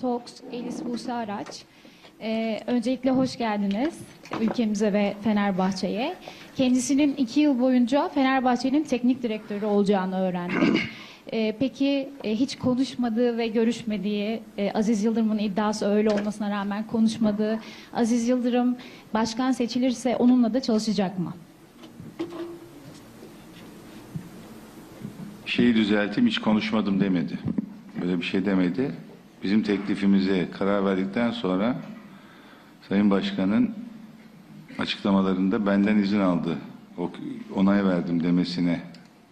Talks Elis Buse Araç. Ee, öncelikle hoş geldiniz ülkemize ve Fenerbahçe'ye. Kendisinin iki yıl boyunca Fenerbahçe'nin teknik direktörü olacağını öğrendik. Ee, peki e, hiç konuşmadığı ve görüşmediği, e, Aziz Yıldırım'ın iddiası öyle olmasına rağmen konuşmadığı, Aziz Yıldırım başkan seçilirse onunla da çalışacak mı? Şeyi düzelteyim hiç konuşmadım demedi. Böyle bir şey demedi. Bizim teklifimize karar verdikten sonra Sayın Başkan'ın açıklamalarında benden izin aldı. Onay verdim demesine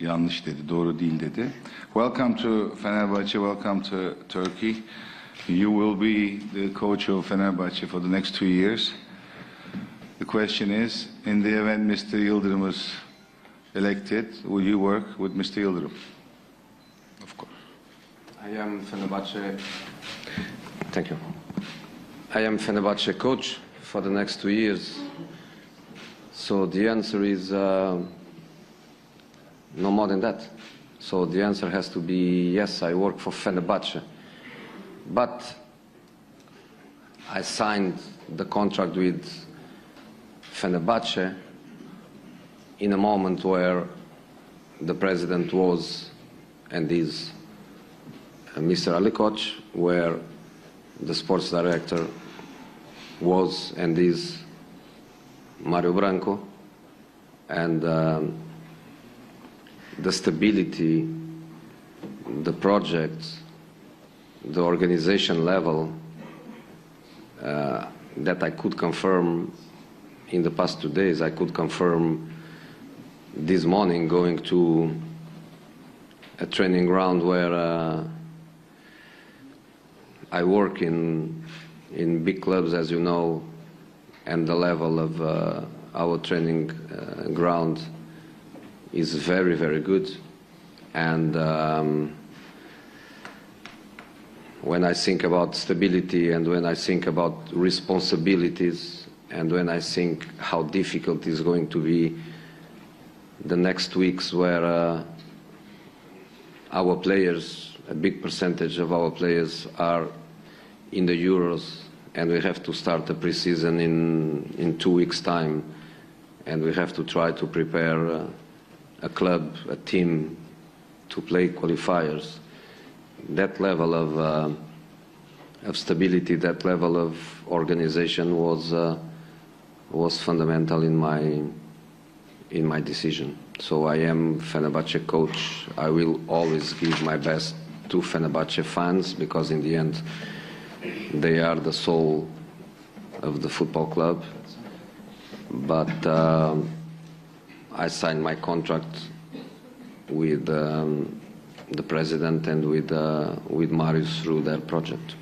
yanlış dedi, doğru değil dedi. Welcome to Fenerbahçe, welcome to Turkey. You will be the coach of Fenerbahçe for the next two years. The question is, in the event Mr. Yıldırım is elected, will you work with Mr. Yıldırım? Of course. I am Fenerbahce. Thank you. I am Fenerbahce coach for the next two years. So the answer is uh, no more than that. So the answer has to be yes, I work for Fenerbahce. But I signed the contract with Fenerbahce in a moment where the president was and is Mr. Ali where the sports director was and is Mario Branco, and um, the stability, the project, the organization level uh, that I could confirm in the past two days, I could confirm this morning going to a training ground where uh, I work in in big clubs, as you know, and the level of uh, our training uh, ground is very, very good. And um, when I think about stability and when I think about responsibilities and when I think how difficult is going to be the next weeks where uh, our players, a big percentage of our players are in the Euros, and we have to start the preseason in, in two weeks' time, and we have to try to prepare uh, a club, a team to play qualifiers. That level of, uh, of stability, that level of organization was, uh, was fundamental in my, in my decision. So I am Fenerbahce coach. I will always give my best to Fenerbahce fans because in the end they are the soul of the football club. But um, I signed my contract with um, the president and with, uh, with Marius through their project.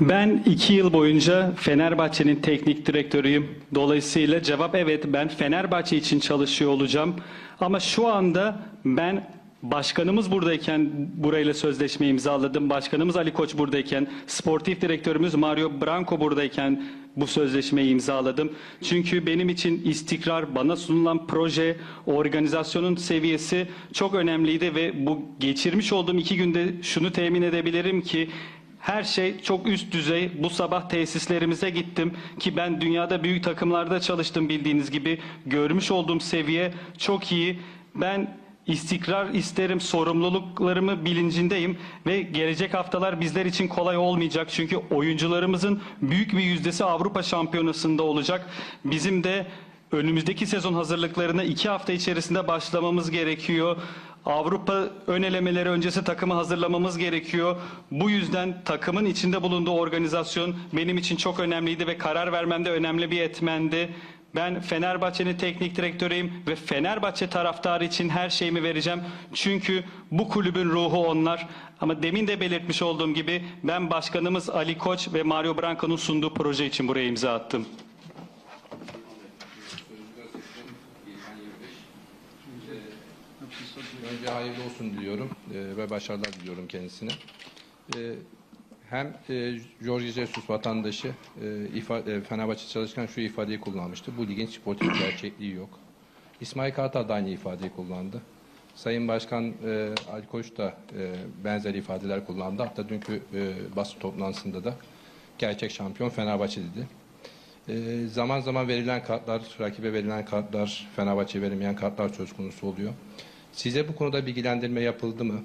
Ben iki yıl boyunca Fenerbahçe'nin teknik direktörüyüm. Dolayısıyla cevap evet ben Fenerbahçe için çalışıyor olacağım. Ama şu anda ben başkanımız buradayken burayla sözleşme imzaladım. Başkanımız Ali Koç buradayken, sportif direktörümüz Mario Branco buradayken bu sözleşmeyi imzaladım. Çünkü benim için istikrar, bana sunulan proje, organizasyonun seviyesi çok önemliydi ve bu geçirmiş olduğum iki günde şunu temin edebilirim ki her şey çok üst düzey. Bu sabah tesislerimize gittim ki ben dünyada büyük takımlarda çalıştım bildiğiniz gibi. Görmüş olduğum seviye çok iyi. Ben istikrar isterim, sorumluluklarımı bilincindeyim ve gelecek haftalar bizler için kolay olmayacak. Çünkü oyuncularımızın büyük bir yüzdesi Avrupa Şampiyonası'nda olacak. Bizim de önümüzdeki sezon hazırlıklarına iki hafta içerisinde başlamamız gerekiyor. Avrupa ön elemeleri öncesi takımı hazırlamamız gerekiyor. Bu yüzden takımın içinde bulunduğu organizasyon benim için çok önemliydi ve karar vermemde önemli bir etmendi. Ben Fenerbahçe'nin teknik direktörüyüm ve Fenerbahçe taraftarı için her şeyimi vereceğim. Çünkü bu kulübün ruhu onlar. Ama demin de belirtmiş olduğum gibi ben başkanımız Ali Koç ve Mario Branco'nun sunduğu proje için buraya imza attım. Önce hayırlı olsun diliyorum e, ve başarılar diliyorum kendisine. Hem e, Jorge Jesus vatandaşı e, e, Fenerbahçe çalışırken şu ifadeyi kullanmıştı. Bu ligin sportif gerçekliği yok. İsmail Kartal da aynı ifadeyi kullandı. Sayın Başkan e, Ali Koç da e, benzer ifadeler kullandı. Hatta dünkü e, basın toplantısında da gerçek şampiyon Fenerbahçe dedi. E, zaman zaman verilen kartlar, rakibe verilen kartlar, Fenerbahçe verilmeyen kartlar söz konusu oluyor. Size bu konuda bilgilendirme yapıldı mı?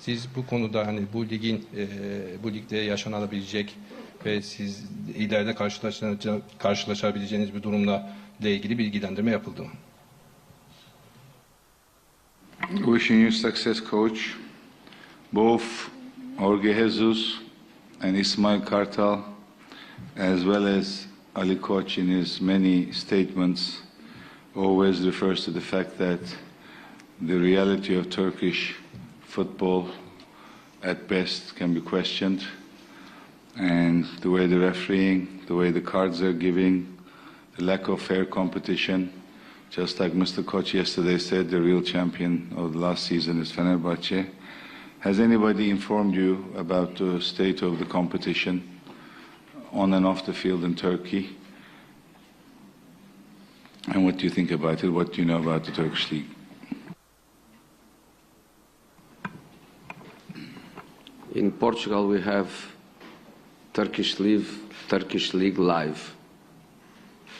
Siz bu konuda hani bu ligin e, bu ligde yaşanabilecek ve siz ileride karşılaşabileceğiniz bir durumla ile ilgili bilgilendirme yapıldı mı? Wishing you success, coach. Both Jorge Jesus and Ismail Kartal, as well as Ali Koch in his many statements, always refers to the fact that the reality of Turkish football at best can be questioned. And the way the refereeing, the way the cards are giving, the lack of fair competition, just like Mr. Koch yesterday said, the real champion of the last season is Fenerbahce. Has anybody informed you about the state of the competition on and off the field in Turkey? And what do you think about it? What do you know about the Turkish league? In Portugal, we have Turkish League, Turkish League Live.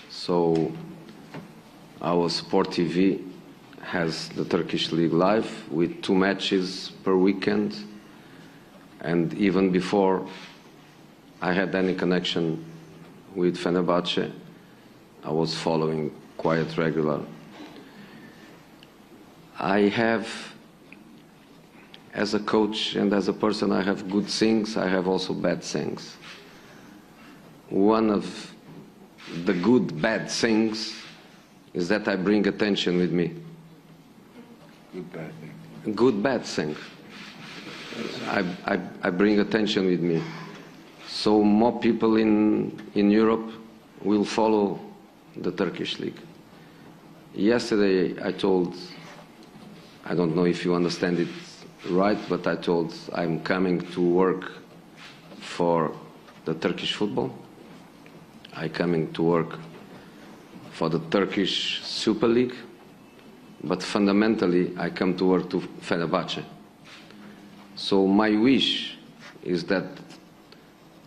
So our Sport TV has the Turkish League Live with two matches per weekend. And even before I had any connection with Fenerbahce, I was following quite regular. I have as a coach and as a person, I have good things, I have also bad things. One of the good bad things is that I bring attention with me. Good, bad thing. Good bad thing. I, I, I bring attention with me. So more people in, in Europe will follow the Turkish league. Yesterday I told, I don't know if you understand it right, but I told I'm coming to work for the Turkish football. I coming to work for the Turkish Super League, but fundamentally I come to work to Fenerbahce. So my wish is that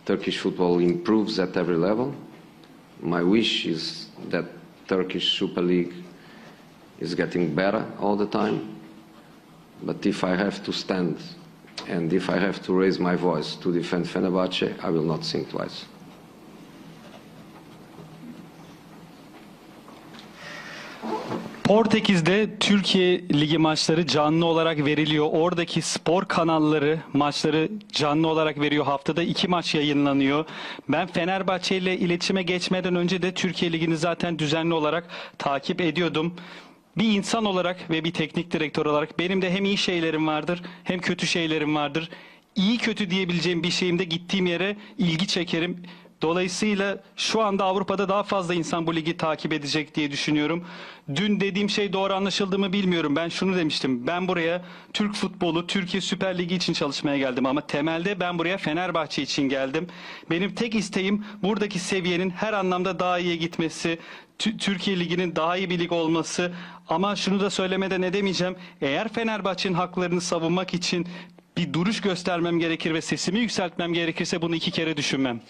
Turkish football improves at every level. My wish is that Turkish Super League is getting better all the time. But if I have to stand and if I have to raise my voice to defend Fenerbahce, I will not think twice. Portekiz'de Türkiye Ligi maçları canlı olarak veriliyor. Oradaki spor kanalları maçları canlı olarak veriyor. Haftada iki maç yayınlanıyor. Ben Fenerbahçe ile iletişime geçmeden önce de Türkiye Ligi'ni zaten düzenli olarak takip ediyordum. Bir insan olarak ve bir teknik direktör olarak benim de hem iyi şeylerim vardır hem kötü şeylerim vardır. İyi kötü diyebileceğim bir şeyimde gittiğim yere ilgi çekerim. Dolayısıyla şu anda Avrupa'da daha fazla insan bu ligi takip edecek diye düşünüyorum. Dün dediğim şey doğru anlaşıldı mı bilmiyorum. Ben şunu demiştim. Ben buraya Türk futbolu, Türkiye Süper Ligi için çalışmaya geldim ama temelde ben buraya Fenerbahçe için geldim. Benim tek isteğim buradaki seviyenin her anlamda daha iyiye gitmesi, Tü- Türkiye Ligi'nin daha iyi bir lig olması ama şunu da söylemeden edemeyeceğim. Eğer Fenerbahçe'nin haklarını savunmak için bir duruş göstermem gerekir ve sesimi yükseltmem gerekirse bunu iki kere düşünmem.